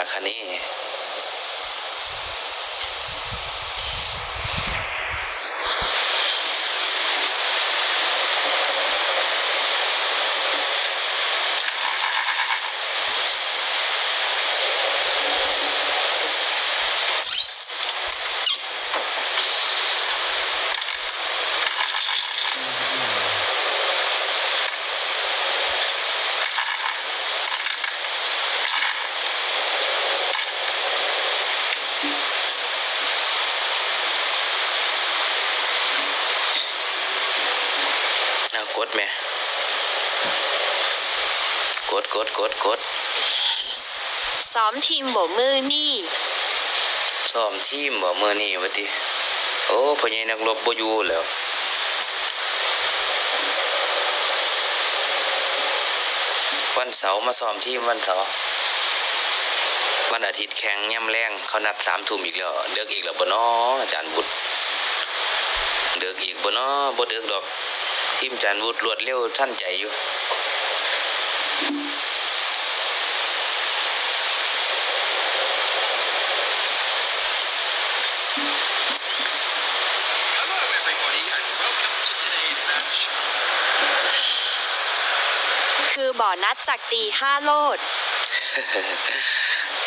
าคาเน่เอากดแม่กดกดกดกด ซ้อมทีมบ่มือนี่ซ้อมทีมบ่มือนี้วะติโอ้พญ่นักรบบ่อยู่แล้ววันเสาร์มาซ้อมทีมวันเสาร์วันอาทิตย์แข่งย่ำแรงเขานัดสามทุ่มอีกแล้วเดือกอีกแล้วบ่น้ออาจารย์บุตรเดือกอีกบ่น้อบ่เดือกดอกทีมอาจารย์บุตรรวดเร็วท่านใจอยู่ คือบ่อนัดจากตีห้าโลด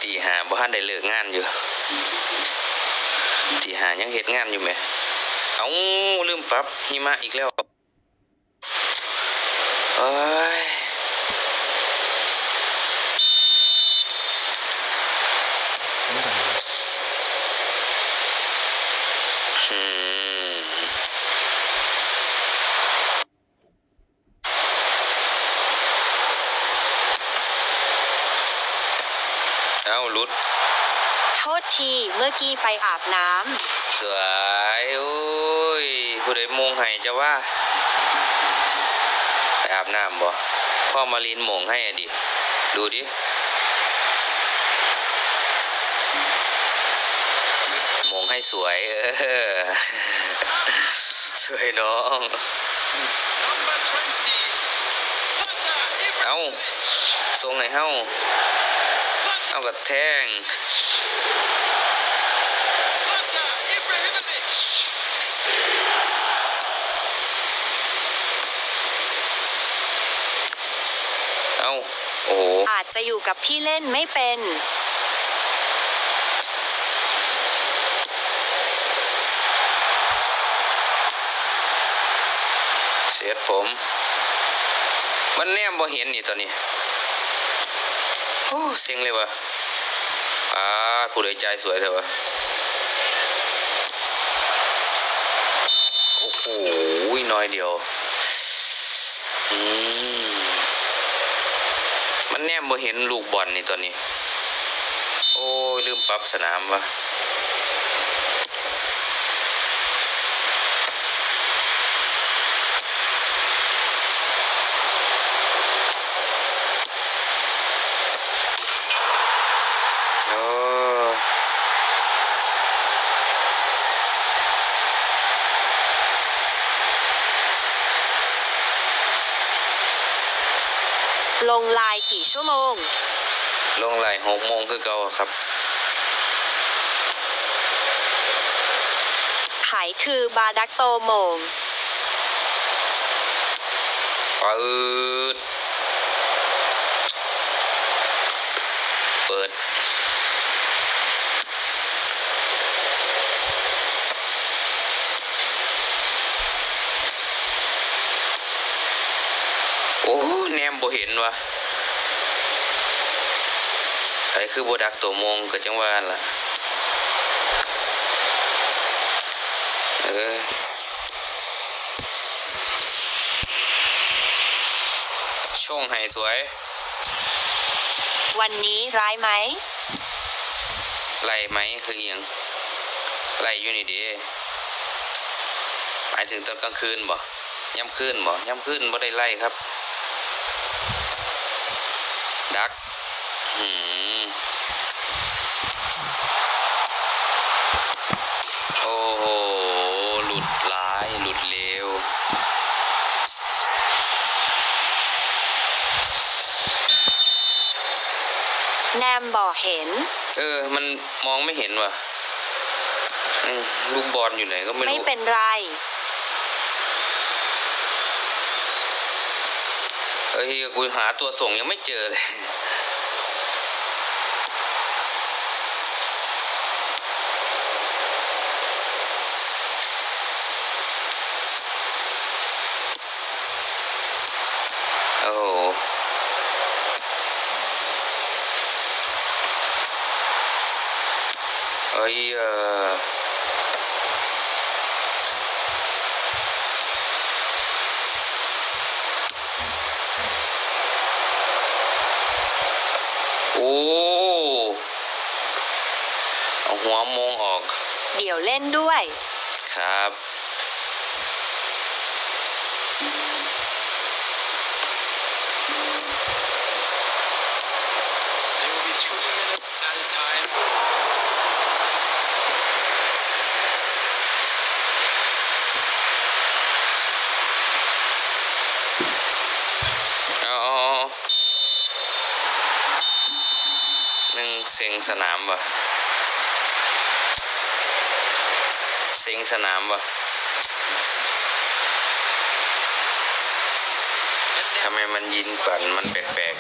ตีหาบ่ทันได้เลิกงานอยู่ ตีหายังเฮ็ดงานอยู่ไหม เอาลืมปรับหิมะอีกแล้วโอ้ยอืมเอาหลุด โทษทีเมื่อกี้ไปอาบน้สวยโอ้ยผู้ใดมงให้จะว่า ไปอาบน้ำบ่พ่อมาลินมงให้อะดิดูดิมงให้สวยเออสวยน้อง Number 20, Hunter เอ้า Ibrahimovic. ทรงให้เฮา Hunter เอากับแทง Ibrahimovic. เอ้าโอ้โหำอาจจะอยู่กับพี่เล่นไม่เป็น เสียดผม มันแนมบ่เห็นนี่ตอนนี้ โอ้เซ็งเลยวะอ่าผู้ใดใจสวยเถอะวะโอ้โหน้อยเดียวอืมมันแนมบ่เห็นลูกบอลนี่ตอนนี้ โอ้ยลืมปรับสนามวะ โอ้ ลงลายกี่ชั่วโมง ลงไหลหกโมงคือเก่าครับ ไผคือบาดักโตโมง ปืดเปิด โอ้แนมบ่เห็น วะไอ้คือบ่ดักตัวโมงก็จังว่าล่ะเออช่วงให้สวย วันนี้ร้ายไหมไล่ไหมคืออหยังไล่อยู่นี่เดีหมายถึงตอนกลางคืนบ่ย่ำคืนบ่ย่ำคืนบ่ได้ไล่ครับ ดักหืมโอ้โห หลุดหลาย หลุดเร็ว Number แนมบ่เห็น เออ มันมองไม่เห็นว่ะอืมลูกบอลอยู่ไหนก็ไม่ไม่รู้ เป็นไรเฮ้ยกูหาตัวส่งยังไม่เจอเลย โอ้โห เอ้ยเออโอ้เอาหัวมองออก เดี๋ยวเล่นด้วย ครับ There will be three minutes at a time. เอาเอาเอาหนึ่งเซ็งสนามวะเซ็งสนามวะทำไมมันยินปั่นมันแปลก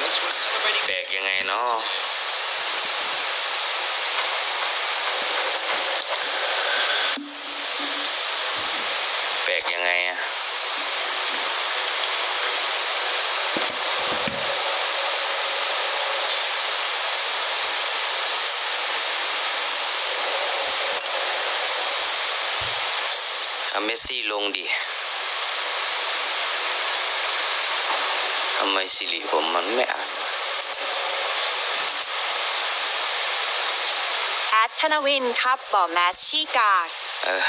This was ๆแปลกยังไงเนาะแปลกยังไงอะเอาเม สซี่ลงดิทำไมสิริผมมันไม่อ่านวะแอดธนวินครับบ่แมสชีกากเออ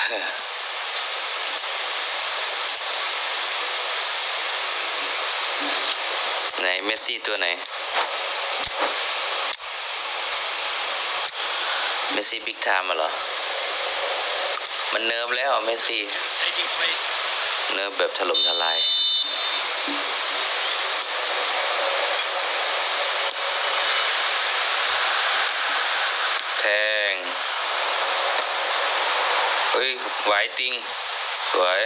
ไหนเมสซี่ตัวไหน เมสซี่บิ๊กไทม์มาเหรอ มันเนิร์ฟแล้วเมสซี่ taking place. เนิร์ฟแบบถล่มทลายแทงเฮ้ยไหวติง สวย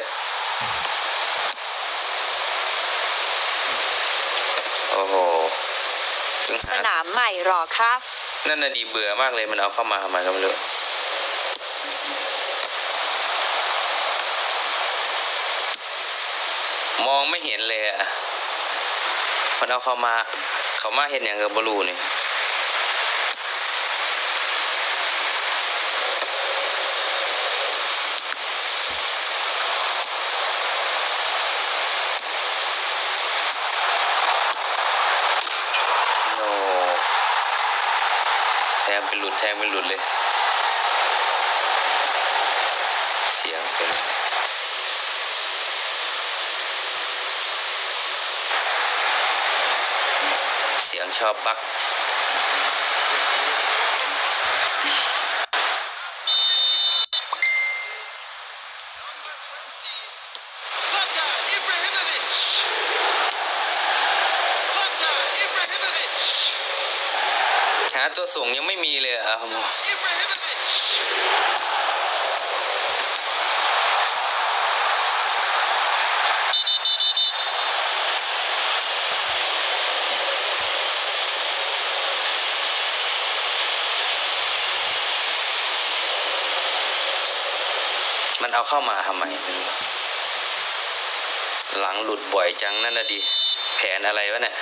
โอ้โหเพิ่งสหานามใหม่หรอครับ นั่นน่ะดีเบื่อมากเลยมันเอาเข้ามาทำไมก็ไม่รู้ มองไม่เห็นเลยอะมันเอาเข้ามาเขามาเห็นอย่างกับบลูนี่โนแทงเป็นหลุดแทงเป็นหลุดเลย เสียงเป็นเสียง ชอบปัก Zlatan Ibrahimovic. Zlatan Ibrahimovic. หาตัวส่งยังไม่มีเลยอะ Ibrahimovic. มันเอาเข้ามาทำไมไม หลังหลุดบ่อยจังนั่นนะดิแผนอะไรวะเนี่ย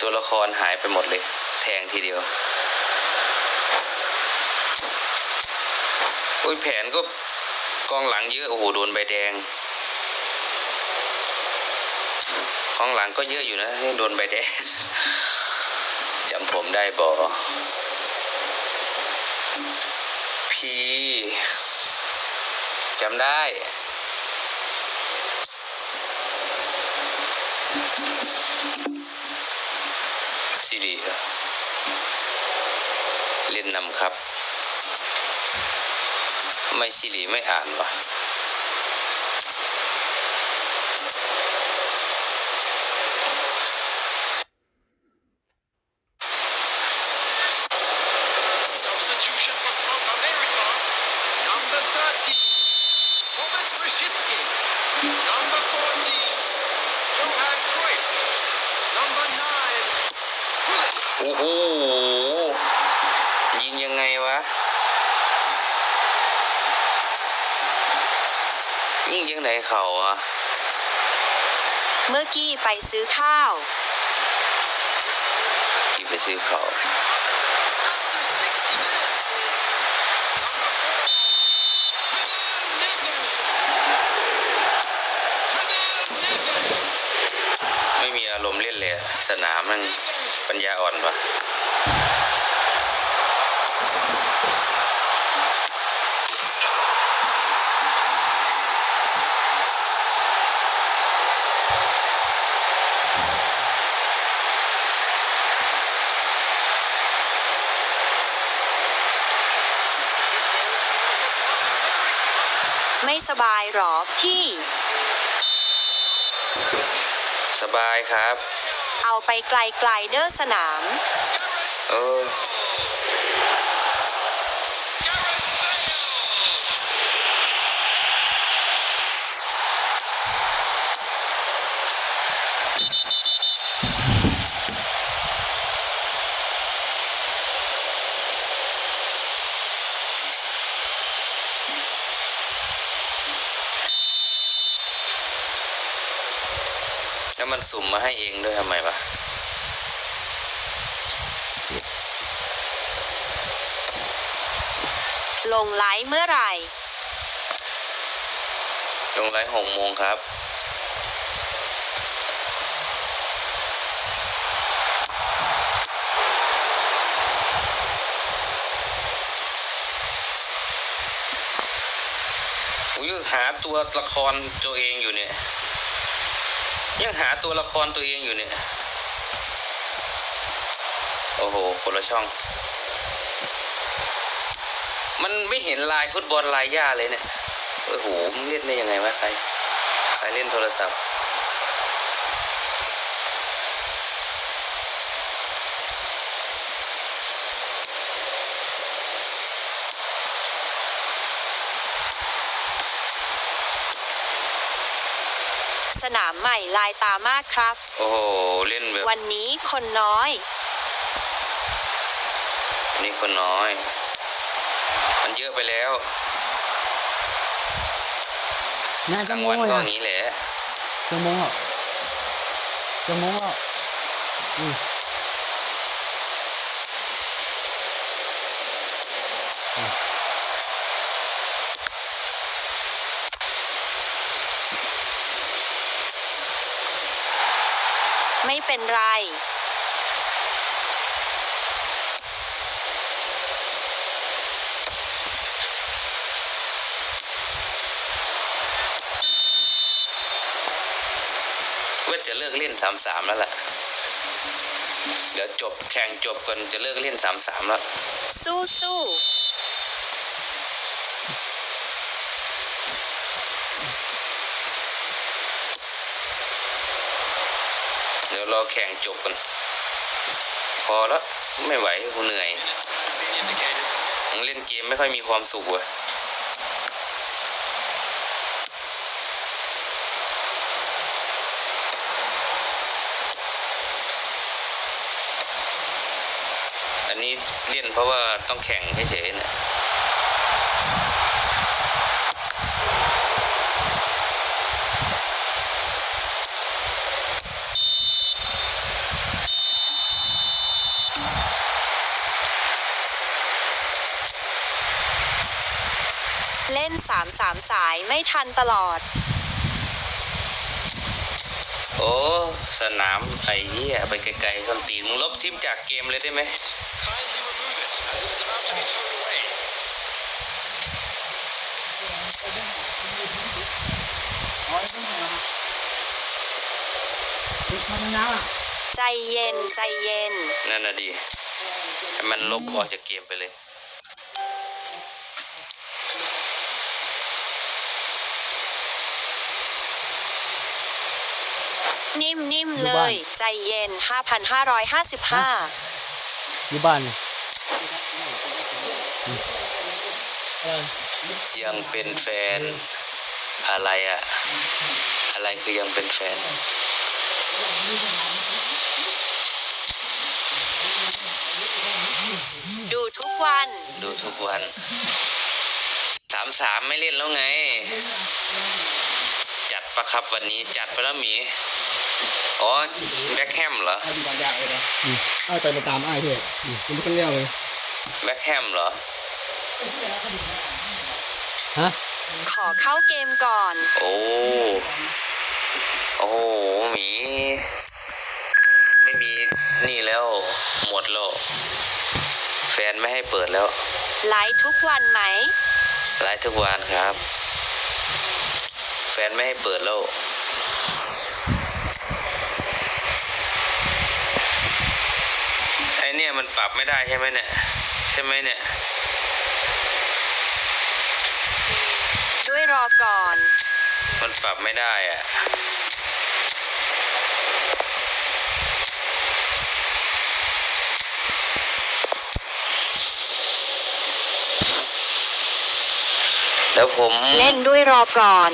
ตัวละครหายไปหมดเลย แทงทีเดียวอุ้ยแผนก็กองหลังเยอะ โอ้โห โดนใบแดงกองหลังก็เยอะอยู่นะให้โดนใบแดงจำผมได้บอ พีจำได้สิริเล่นนำครับ ไม่สิริไม่อ่านวะ โอ้โห ยิงยังไงวะ ยิงยังไงเขาอะเมื่อกี้ไปซื้อข้าว กี่ไปซื้อข้าว ไม่มีอารมณ์เล่นเลยสนามมันปัญญาอ่อนปะไม่สบายหรอพี่ สบายครับ เอาไปไกลๆเด้อสนาม เออ แล้วมันสุ่มมาให้เองด้วยทำไมวะลงไลฟ์เมื่อไหร่ ลงไลฟ์หกโมงครับ อุ้ยหาตัวละครตัวเองอยู่เนี่ย ยังหาตัวละครตัวเองอยู่เนี่ย โอ้โห คนละช่อง มันไม่เห็นลายฟุตบอลลายย่าเลยเนี่ย โอ้โหมึงเล่นได้ยังไงวะใคร ใครเล่นโทรศัพท์ นามใหม่ลายตามากครับ โอ้โหเล่นแบบวันนี้คนน้อยนี่คนน้อย มันเยอะไปแล้วน่ากจะลางโมวันงก็เลอยย่างนี้แหละ จะโมงอะจะโมงอะอืม เป็นไร ว่าจะเลิกเล่นสามสามแล้วล่ะ เดี๋ยวจบแข่งจบก่อนจะเลิกเล่นสามสามแล้ว สู้สู้ เดี๋ยว รอแข่งจบกัน พอแล้วไม่ไหวกูเหนื่อยมึงเล่นเกมไม่ค่อยมีความสุขเว่ะอันนี้เล่นเพราะว่าต้องแข่งเฉยๆเนี่ย เล่นสามสามสายไม่ทันตลอด โอ้ สนามไอ้เหี้ยไปไกลๆต้นตีนมึงลบทิปจากเกมเลยได้ไหม Kindly remove it, as it is about to be towed away. ติดมันนะใจเย็นใจเย็น นั่นน่ะดี ให้มันลบออกจากเกมไปเลย นิ่มนิ่มอยู่เลบ้านยใจเย็น 5,555 อยู่บ้านเนี่ยอืมเออยังเป็นแฟนอะไรอะอะไรคือยังเป็นแฟน ดูทุกวัน ดูทุกวันสามสามไม่เล่นแล้วไงปะครับวันนี้จัดไปแล้วหมี อ๋อแบ็คแฮมเหรอให้ดูบางอย่างเลยนะอืมไอ้ไปมาตามไอ้เถอะอืมมันไม่ต้องเลี้ยวเลยแบ็คแฮมเหรอฮะขอเข้าเกมก่อน โอ้โอ้โหหมี ไม่มีนี่แล้ว หมดแล้ว แฟนไม่ให้เปิดแล้ว ไลฟ์ทุกวันไหม ไลฟ์ทุกวันครับ แฟนไม่ให้เปิดแล้ว ไอ เนี่ยมันปรับไม่ได้ใช่ไหมเนี่ย ใช่ไหมเนี่ย ด้วยรอก่อน มันปรับไม่ได้อะแล้วผม เล่นด้วยรอก่อน